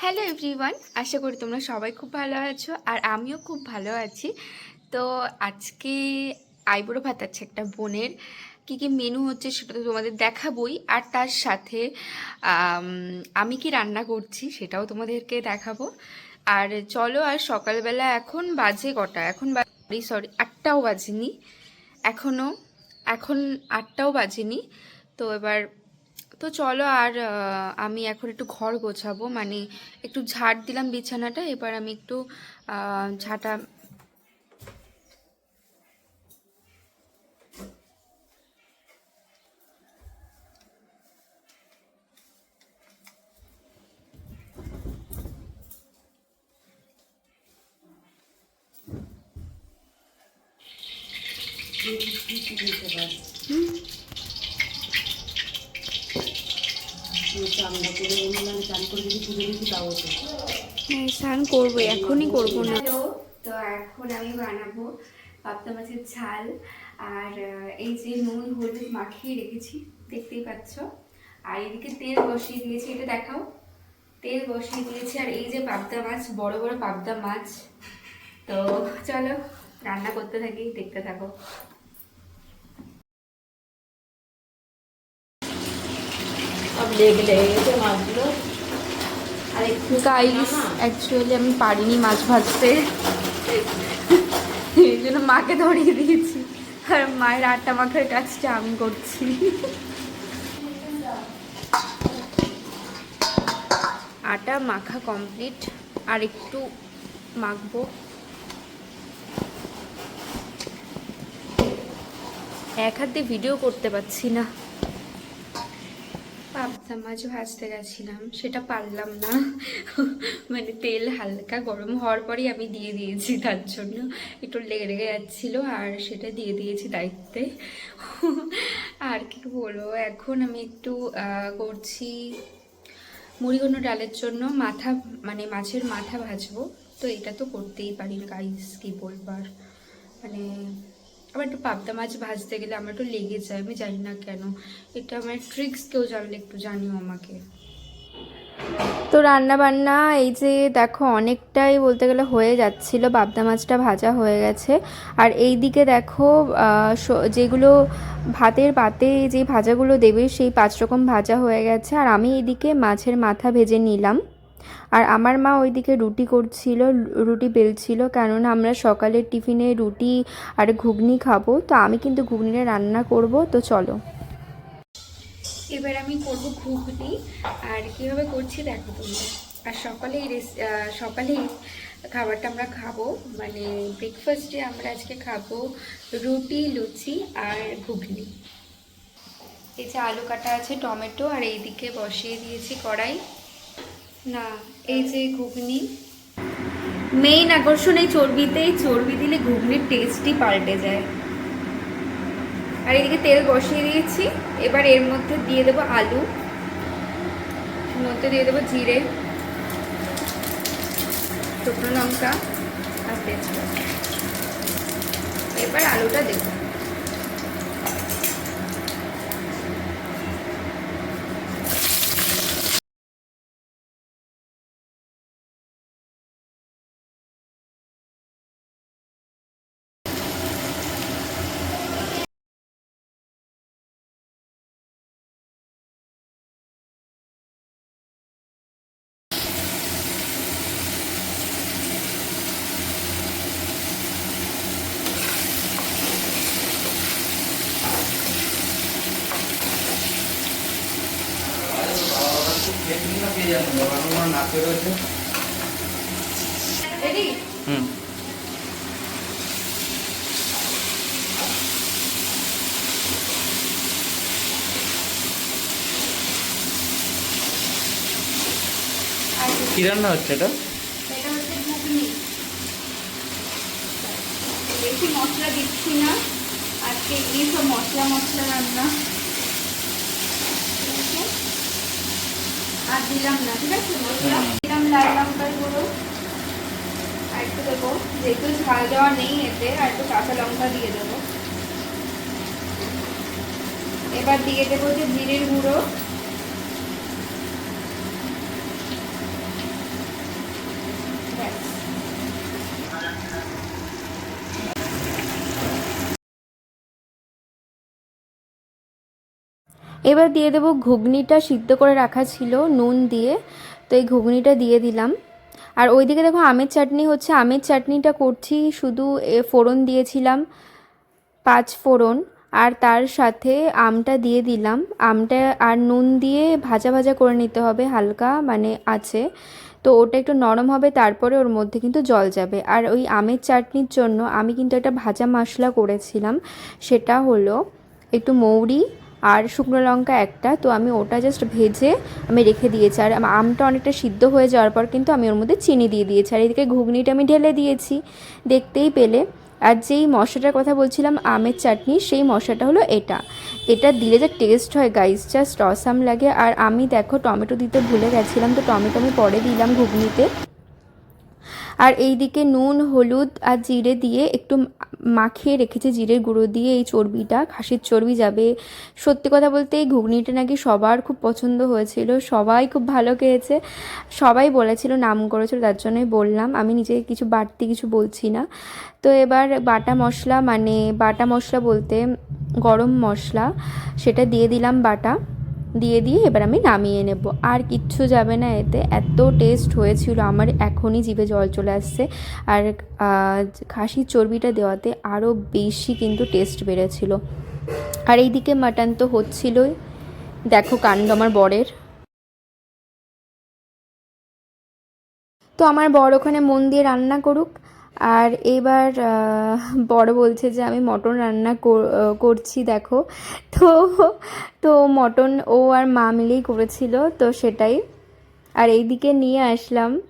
Hello everyone আশা করি তোমরা সবাই খুব ভালো আছো আর আমিও খুব ভালো আছি। তো আজকে আইবুড়ো ভাত আছে একটা বোনের। কী কী মেনু হচ্ছে সেটা তো তোমাদের দেখাবই। আর তার সাথে, আমি কি রান্না করছি সেটাও তোমাদেরকে দেখাবো। আর চলো, আর সকালবেলা এখন বাজে কটা? এখন বাজে সরি আটটাও বাজেনি। এখনও এখন আটটাও বাজেনি। তো এবার তো চলো আর আমি এখন একটু ঘর গোছাবো। মানে একটু ঝাড় দিলাম বিছানাটা, এবার আমি একটু ঝাঁটা করে অনুমান চান করে যদি পুজো দিচ্ছি তাও হ্যাঁ স্নান করব এখনই করব না। তো এখন আমি বানাবো পাবদা মাছের ঝাল। আর এই যে নুন হলুদ মাখিয়ে রেখেছি দেখতেই পাচ্ছ। আর এদিকে তেল বসিয়ে দিয়েছি এটা দেখাও। তেল বসিয়ে দিয়েছি আর এই যে পাবদা মাছ বড় বড় পাবদা মাছ। তো চলো রান্না করতে থাকি দেখতে থাকো। লেগে লেগে গেছে মাছগুলো। গাইস অ্যাকচুয়ালি আমি পারিনি মাছ ভাজতে। এই জন্য মাকে ধরিয়ে দিয়েছি। আর মায়ের আটা মাখার কাজটা আমি করছি। আটা মাখা কমপ্লিট আর একটু মাখবো। এক হাতে ভিডিও করতে পারছি না। পাবদা মাছ ভাজতে গেছিলাম, সেটা পারলাম না। মানে তেল হালকা গরম হওয়ার পরই আমি দিয়ে দিয়েছি, তার জন্য একটু লেগে লেগে যাচ্ছিল আর সেটা দিয়ে দিয়েছি দায়িত্বে। আর কি বলব, এখন আমি একটু করছি মুড়িঘণ্ট ডালের জন্য মাথা মানে মাছের মাথা ভাজবো। তো এটা তো করতেই পারি গাইস কি বলবার? মানে আবার একটু পাবদা মাছ ভাজতে গেলে আমার একটু লেগে যায়, আমি জানি না কেন। এটা আমার ট্রিক্স কেউ জানলে একটু জানিও আমাকে। তো রান্না বান্না এই যে দেখো, অনেকটাই বলতে গেলে হয়ে যাচ্ছিল, পাবদা মাছটা ভাজা হয়ে গেছে। আর এই দিকে দেখো যেগুলো ভাতের পাতে যে ভাজাগুলো দেবে, সেই পাঁচ রকম ভাজা হয়ে গেছে। আর আমি এদিকে মাছের মাথা ভেজে নিলাম। আর আমার মা ওইদিকে রুটি করছিল রুটি বেলছিল কেননা আমরা সকালের টিফিনে রুটি আর ঘুগনি খাব। তো আমি কিন্তু ঘুগনিটা রান্না করব তো চলো। এবার আমি করব ঘুগনি। আর কীভাবে করছি দেখো তোমরা। আর আহ, সকালেই খাবারটা আমরা খাব। মানে ব্রেকফাস্টে আমরা আজকে খাব রুটি লুচি আর ঘুগনি। এই যে আলু কাটা আছে টমেটো আর এইদিকে বসিয়ে দিয়েছি কড়াই। না, এই যে ঘুগনি। মেইন আকর্ষণ এই চর্বিতেই চর্বি দিলে ঘুগনির টেস্টই পাল্টে যায়। আর এদিকে তেল বসিয়ে দিয়েছি। এবার এর মধ্যে দিয়ে দেবো আলু। মধ্যে দিয়ে দেবো জিরে, শুকনো লঙ্কা আর তেজপাতা। এবার আলুটা দেবো। হুম। কি রান্না হচ্ছে এটা? এটা হচ্ছে ঘুগনি। বেশি মশলা দিচ্ছি না। আজকে এই সব মশলা মশলা রান্না ঠিক আছে? আর দিলাম না, ঠিক আছে? মশলা দিলাম লাল লঙ্কার গুঁড়ো আর একটু দেবো, যেহেতু ঝাল দেওয়া নেই এতে, আর একটু কাঁচা লঙ্কা দিয়ে দেবো। এবার দিয়ে দেবো যে জিরের গুঁড়ো। এবার দিয়ে দেবো ঘুগনিটা সিদ্ধ করে রাখা ছিল, নুন দিয়ে। তো এই ঘুগনিটা দিয়ে দিলাম। আর ওইদিকে দেখো আমের চাটনি হচ্ছে, আমের চাটনিটা করছি, শুধু ফোড়ন দিয়েছিলাম, পাঁচ ফোড়ন। আর তার সাথে আমটা দিয়ে দিলাম। আমটা আর নুন দিয়ে ভাজা ভাজা করে নিতে হবে, হালকা মানে আছে। তো ওটা একটু নরম হবে, তারপরে ওর মধ্যে কিন্তু জল যাবে। আর ওই আমের চাটনির জন্য আমি কিন্তু একটা ভাজা মশলা করেছিলাম, সেটা হলো একটু মৌরি আর শুকনো লঙ্কা একটা, তো আমি ওটা জাস্ট ভেজে আমি রেখে দিয়েছি। আর আমটা অনেকটা সিদ্ধ হয়ে যাওয়ার পর কিন্তু আমি ওর মধ্যে চিনি দিয়ে দিয়েছি। আর এদিকে ঘুগনিটা আমি ঢেলে দিয়েছি, দেখতেই পেলে। আর যেই মশলাটার কথা বলছিলাম, আমের চাটনি, সেই মশলাটা হলো এটা। এটা দিলে যা টেস্ট হয় গাইস জাস্ট অসাম লাগে। আর আমি দেখো টমেটো দিতে ভুলে গেছিলাম, তো টমেটো আমি পরে দিলাম ঘুগনিতে। আর এইদিকে নুন, হলুদ আর জিরে দিয়ে একটু মাখিয়ে রেখেছি জিরের গুঁড়ো দিয়ে। এই চর্বিটা, খাসির চর্বি যাবে। সত্যি কথা বলতে এই ঘুগনিটা নাকি সবার খুব পছন্দ হয়েছিল। সবাই খুব ভালো খেয়েছে। সবাই বলেছিল, নাম করেছিল, তার জন্যই বললাম। আমি নিজে কিছু বাড়তি কিছু বলছি না। তো এবার বাটা মশলা মানে বাটা মশলা বলতে গরম মশলা, সেটা দিয়ে দিলাম বাটা। দিয়ে দিয়ে এবার আমি নামিয়ে নেব। আর কিচ্ছু যাবে না এতে। এত টেস্ট হয়েছিল আমার, এখনই জিভে জল চলে আসছে। আর খাসির চর্বিটা দেওয়াতে আরও বেশি কিন্তু টেস্ট বেড়েছিল। আর এইদিকে মাটন তো হচ্ছিলই। দেখো কাণ্ড আমার বরের। তো আমার বর ওখানে মন দিয়ে রান্না করুক। আর এবার বড় বলছে যে আমি মটন রান্না কর- করছি, দেখো। তো তো মটন ও আর মা মিলেই করেছিল, তো সেটাই। আর এইদিকে নিয়ে আসলাম।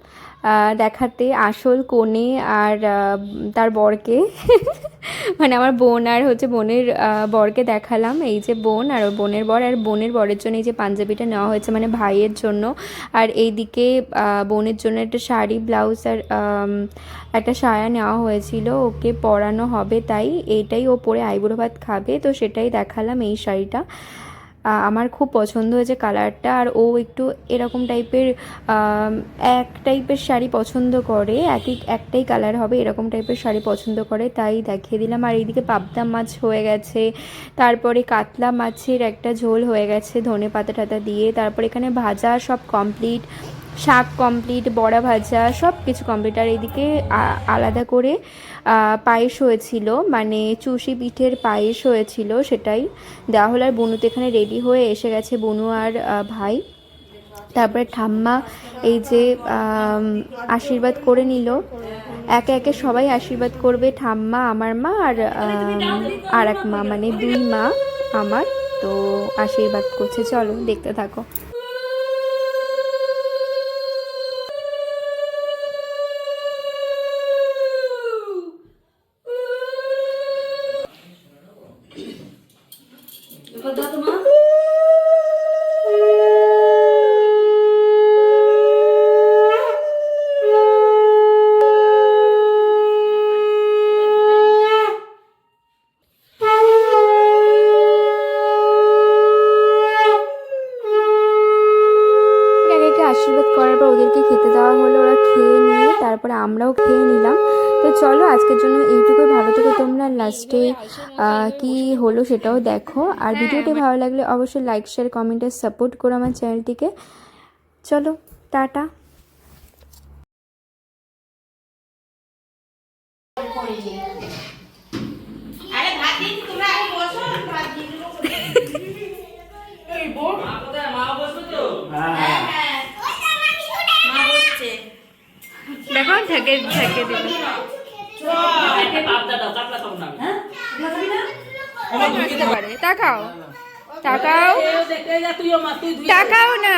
দেখাতে আসল কোণে আর তার বরকে। মানে আমার বোন আর হচ্ছে বোনের বরকে দেখালাম। এই যে বোন আর বোনের বর। আর বোনের বরের জন্য এই যে পাঞ্জাবিটা নেওয়া হয়েছে মানে ভাইয়ের জন্য। আর এইদিকে বোনের জন্য একটা শাড়ি, ব্লাউজ আর একটা সায়া নেওয়া হয়েছিল। ওকে পরানো হবে তাই। এটাই ও পরে আইবুড়ো ভাত খাবে। তো সেটাই দেখালাম এই শাড়িটা। আমার খুব পছন্দ হয়েছে কালারটা আর ও একটু এরকম টাইপের এক টাইপের শাড়ি পছন্দ করে, একই, একটাই কালার হবে, এরকম টাইপের শাড়ি পছন্দ করে, তাই দেখিয়ে দিলাম। আর এইদিকে পাবদা মাছ হয়ে গেছে, তারপরে কাতলা মাছের একটা ঝোল হয়ে গেছে ধনে পাতা টাতা দিয়ে, তারপর এখানে ভাজা সব কমপ্লিট শাক কমপ্লিট বড়া ভাজা সব কিছু কমপ্লিট আর এইদিকে আ- আলাদা করে পায়েস হয়েছিল মানে চুষি পিঠের পায়েস হয়েছিল, সেটাই দেওয়া হলো। আর বনু তো এখানে রেডি হয়ে এসে গেছে, বনু আর ভাই। তারপরে ঠাম্মা এই যে আশীর্বাদ করে নিল। একে একে সবাই আশীর্বাদ করবে, ঠাম্মা, আমার মা আর আর এক মা মানে দুই মা আমার। তো আশীর্বাদ করছে, চলো দেখতে থাকো একে একে আশীর্বাদ করার পর ওদেরকে খেতে দেওয়া হলো ওরা খেয়ে নিয়ে তারপরে আমরাও খেয়ে নিলাম তো চলো আজকের জন্য এইটুকুই। ভালো থেকো তোমরা। লাস্টে কি হলো সেটাও দেখো। আর ভিডিওটি ভালো লাগলে অবশ্যই লাইক শেয়ার কমেন্টে সাপোর্ট করো আমার চ্যানেলটিকে চলো টাটা। আরে হ্যাঁ হ্যাঁ দেখো ঝাঁকে ঝাঁকে দিল। তাকাও। টাকাও তাকাও না।